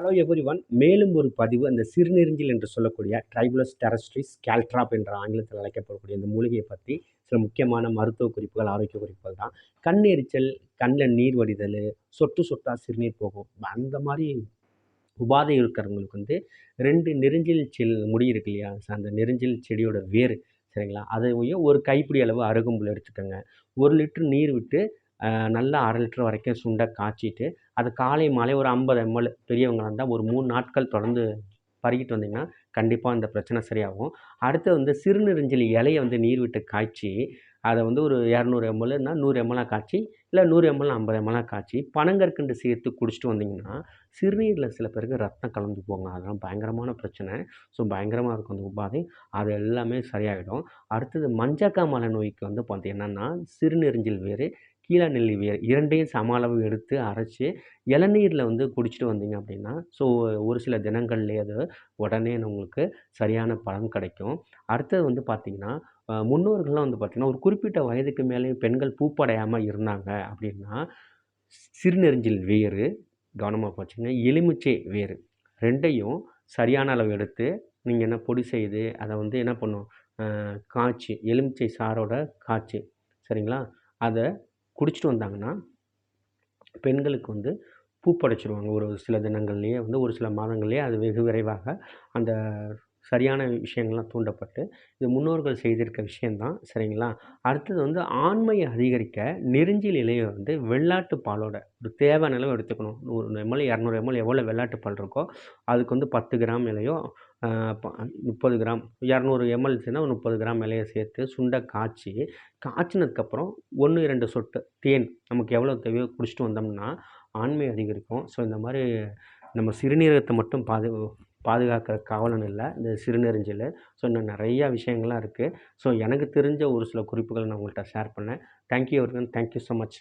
Hello every one மேலும் ஒரு பதிவு அந்த சிறுநெருஞ்சில் என்று சொல்லக்கூடிய ட்ரைபுலஸ் டெரஸ்ட்ரிஸ் கேல்ட்ராப் என்ற ஆங்கிலத்தில் அழைக்கப்படக்கூடிய இந்த மூலிகையை பற்றி சில முக்கியமான மருத்துவ குறிப்புகள் ஆரோக்கிய குறிப்புகள் தான். கண் எரிச்சல் கண்ணில் நீர் வடிதல் சொட்டு சொட்டாக சிறுநீர் போகும். அந்த மாதிரி உபாதை இருக்கிறவங்களுக்கு வந்து ரெண்டு நெருஞ்சில் செல் முடி இருக்கு இல்லையா? அந்த நெருஞ்சில் செடியோட வேர் சரிங்களா? அதையும் ஒரு கைப்பிடி அளவு அருகம்புல் எடுத்துக்கோங்க. ஒரு லிட்டர் நீர் விட்டு நல்லா அரை லிட்டர் வரைக்கும் சுண்டை காய்ச்சிட்டு அது காலை மாலை ஒரு ஐம்பது எம்எல் பெரியவங்களாக இருந்தால் ஒரு மூணு நாட்கள் தொடர்ந்து பருகிட்டு வந்தீங்கன்னா கண்டிப்பாக இந்த பிரச்சனை சரியாகும். அடுத்து வந்து சிறுநெருஞ்சலி இலையை வந்து நீர் விட்டு காய்ச்சி அதை வந்து ஒரு இரநூறு எம்எல்னா நூறு எம்எல்லாம் காய்ச்சி இல்லை நூறு எம்எல் ஐம்பது எம்எல்லாம் காய்ச்சி பனங்கற்கண்டு சேர்த்து குடிச்சிட்டு வந்தீங்கன்னா சிறுநீரில் சில பேருக்கு ரத்தம் கலந்து போங்க. அதெல்லாம் பயங்கரமான பிரச்சனை. ஸோ பயங்கரமாக இருக்கும் அந்த உபாதை. அது எல்லாமே சரியாயிடும். அடுத்தது மஞ்சக்காமலை நோய்க்கு வந்து பார்த்தீங்கன்னா சிறுநெருஞ்சில் வேறு கீழா நெல்லி வேர் இரண்டையும் சம அளவு எடுத்து அரைச்சி இளநீரில் வந்து குடிச்சிட்டு வந்தீங்க அப்படின்னா ஸோ ஒரு சில தினங்கள்லேயே அது உடனே உங்களுக்கு சரியான பலன் கிடைக்கும். அடுத்தது வந்து பார்த்திங்கன்னா முன்னோர்கள்லாம் வந்து பார்த்திங்கன்னா ஒரு குறிப்பிட்ட வயதுக்கு மேலே பெண்கள் பூப்படையாமல் இருந்தாங்க அப்படின்னா சிறுநெருஞ்சில் வேறு கவனமாக போச்சுங்க எலுமிச்சை வேறு ரெண்டையும் சரியான அளவு எடுத்து நீங்கள் என்ன பொடி செய்து அதை வந்து என்ன பண்ணும் காய்ச்சி எலுமிச்சை சாரோட காய்ச்சி சரிங்களா? அதை குடிச்சிட்டு வந்தாங்கன்னா பெண்களுக்கு வந்து பூ படைச்சிருவாங்க ஒரு சில தினங்கள்லேயே வந்து ஒரு சில மாதங்கள்லேயே அது வெகு விரைவாக அந்த சரியான விஷயங்கள்லாம் தூண்டப்பட்டு இது முன்னோர்கள் செய்திருக்க விஷயந்தான் சரிங்களா? அடுத்தது வந்து ஆண்மையை அதிகரிக்க நெருஞ்சில் இலையை வந்து வெள்ளாட்டு பாலோட ஒரு தேவையான அளவு எடுத்துக்கணும். நூறு எம்எல் இரநூறு எம்எல் எவ்வளோ வெள்ளாட்டு பால் இருக்கோ அதுக்கு வந்து பத்து கிராம் இலையோ முப்பது கிராம் இரநூறு எம்எல்சினா முப்பது கிராம் இலையை சேர்த்து சுண்டை காய்ச்சி காய்ச்சினதுக்கப்புறம் ஒன்று இரண்டு சொட்டு தேன் நமக்கு எவ்வளோ தேவையோ குடிச்சிட்டு வந்தோம்னா ஆண்மை அதிகரிக்கும். ஸோ இந்த மாதிரி நம்ம சிறுநீரகத்தை மட்டும் பாது பாதுகாக்கிற காவலன் இல்லை. இந்த சிறுநெறிஞ்சல் ஸோ இன்னும் நிறையா விஷயங்கள்லாம் இருக்குது ஸோ எனக்கு தெரிஞ்ச ஒரு சில குறிப்புகள் நான் உங்கள்கிட்ட ஷேர் பண்ணேன். Thank you everyone thank you so much